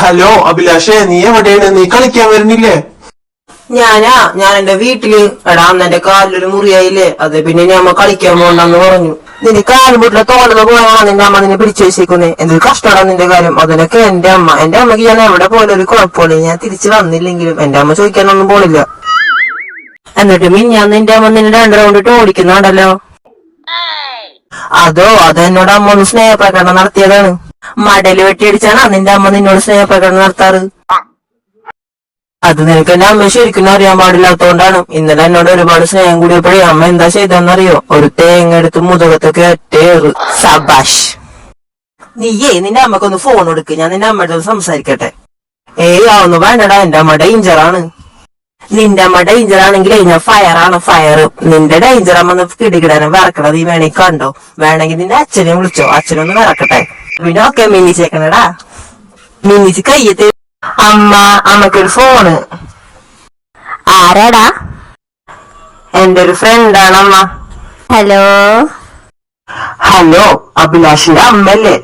Hello അഭിലാഷേ നീ എവിടെയാണ്? നീ കളിക്കാൻ വരുന്നില്ലേ? ഞാനാ ഞാൻ എന്റെ വീട്ടിൽ. എടാ അന്ന് എന്റെ കാലിലൊരു മുറിയായില്ലേ? അത് പിന്നെ ഞാൻ അമ്മ കളിക്കാൻ പോണ്ടെന്ന് പറഞ്ഞു. നിന്റെ കാലുമുട്ടിലെ തോന്നുന്ന പോയാണ് നിന്റെ അമ്മ നിന്നെ പിടിച്ചു വെച്ചേക്കുന്നേ. എന്തൊരു കഷ്ടമാണ് നിന്റെ കാര്യം. അതിനൊക്കെ എന്റെ അമ്മ. എന്റെ അമ്മയ്ക്ക് ഞാൻ എവിടെ പോലെ ഒരു കുഴപ്പമില്ല. ഞാൻ തിരിച്ചു വന്നില്ലെങ്കിലും എന്റെ അമ്മ ചോദിക്കാനൊന്നും പോണില്ല. എന്നിട്ട് മിഞ്ഞാൻ നിന്റെ അമ്മ നിന്നെ രണ്ട് റൗണ്ട് ഇട്ട് ഓടിക്കുന്നുണ്ടല്ലോ. അതോ അത് എന്നോട് അമ്മ ഒന്ന് സ്നേഹപ്രകടനം നടത്തിയതാണ്. മടൽ വെട്ടിയടിച്ചാണ് നിന്റെ അമ്മ നിന്നോട് സ്നേഹപ്രകടനം നടത്താറ്? അത് നിനക്ക് എന്റെ അമ്മ ശരിക്കും അറിയാൻ പാടില്ലാത്തോണ്ടാണ്. ഇന്നലെ എന്നോട് ഒരുപാട് സ്നേഹം കൂടിയപ്പോഴേ അമ്മ എന്താ ചെയ്തെന്നറിയോ ഒരു തേങ്ങ എടുത്ത് മുതകത്തൊക്കെ ഒറ്റയേറ് സബാഷ്. നീയേ നിന്റെ അമ്മക്കൊന്ന് ഫോൺ എടുക്ക്. ഞാൻ നിന്റെ അമ്മയുടെ സംസാരിക്കട്ടെ. ഏയ് ആവുന്നു വേണ്ടടാ. എന്റെ അമ്മ ഡേഞ്ചറാണ് നിന്റെ അമ്മ ഡേഞ്ചർ ആണെങ്കിലേ ഞാൻ ഫയർ ആണ് ഫയർ നിന്റെ ഡേഞ്ചർ അമ്മ കിടികിടാനും വിറക്കണത് നീ വേണമെങ്കിൽ കണ്ടോ? വേണമെങ്കിൽ നിന്റെ അച്ഛനെ വിളിച്ചോ. അച്ഛനൊന്ന് വിറക്കട്ടെ. പിന്നെ മിനിച്ചേക്കണടാ മിന്നിച്ചേക്കണടാ. മിന്നിച്ച് കയ്യത്ത് അമ്മ അമ്മക്കൊരു ഫോണ്. ആരാടാ? എന്റെ ഒരു ഫ്രണ്ടാണ് അമ്മ ഹലോ? ഹലോ അഭിലാഷിന്റെ അമ്മല്ലേ?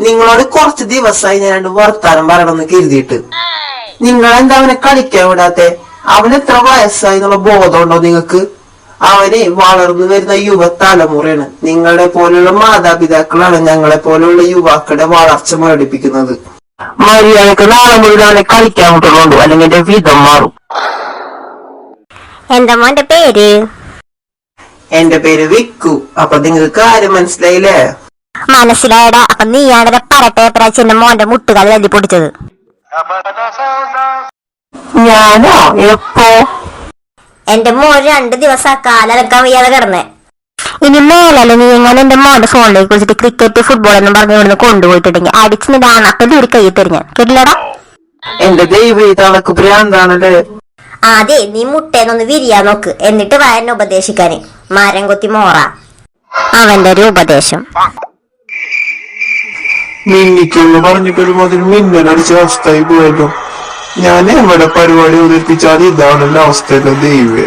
നിങ്ങളോട് കുറച്ച് ദിവസമായി ഞാൻ രണ്ട് വർത്താനം പറയണമെന്ന് കരുതിയിട്ട്. നിങ്ങളെന്താ അവനെ കളിക്കാൻ വിടാത്തെ? അവൻ എത്ര വയസ്സായി എന്നുള്ള ബോധമുണ്ടോ നിങ്ങൾക്ക്? അവന് വളർന്നു വരുന്ന യുവ തലമുറയാണ് നിങ്ങളെ പോലുള്ള മാതാപിതാക്കളാണ് ഞങ്ങളെ പോലുള്ള യുവാക്കളുടെ വളർച്ച മേടിപ്പിക്കുന്നത് മര്യാദയ്ക്ക് നാളെ മുഴുവൻ അവനെ കളിക്കാൻ വിട്ടുള്ളൂ അല്ലെങ്കിൽ എന്റെ വിധം മാറും. എന്താ മോന്റെ പേര്? എന്റെ പേര് വിക്കു. അപ്പൊ നിങ്ങൾക്ക് കാര്യം മനസ്സിലായില്ലേ? മനസ്സിലായടാ. അപ്പൊ നീയാണ് പറട്ടെ പ്രാച്ചന്റെ മോന്റെ മുട്ടുകാലി തല്ലി പൊടിച്ചത് ഞാനോ? എപ്പോ? എന്റെ മോൻ രണ്ടു ദിവസം ആ കാലടക്കാൻ വയ്യാതെ കിടന്നേ. ഇനി മേലല്ലേ നീ എങ്ങനെ എന്റെ മോന്റെ ഫോണിലേക്ക് വിളിച്ചിട്ട് ക്രിക്കറ്റ് ഫുട്ബോൾ എന്നും പറഞ്ഞു ഇവിടുന്ന് കൊണ്ടുപോയിട്ടുണ്ടെങ്കിൽ അടിച്ചിന് നിന്റെ അണപ്പന്റെ ഒരു കൈ തരിഞ്ഞ കേട്ടില്ലടാ? എന്റെ ദൈവം ഈ തണക്ക് ഭ്രാന്താണല്ലേ? അതെ നീ മുട്ടേന്നൊന്ന് വിരിയാ നോക്ക്. എന്നിട്ട് വാ എന്നെ ഉപദേശിക്കാന്. മരം കൊത്തി മോറ. അവന്റെ ഒരു ഉപദേശം. മിന്നിക്കെന്ന് പറഞ്ഞിട്ടൊരു മുതൽ മിന്നലടിച്ച അവസ്ഥയായി പോയല്ലോ. ഞാൻ എവിടെ പരിപാടി അവതരിപ്പിച്ചാൽ ഇതാണല്ലോ അവസ്ഥ ദൈവേ.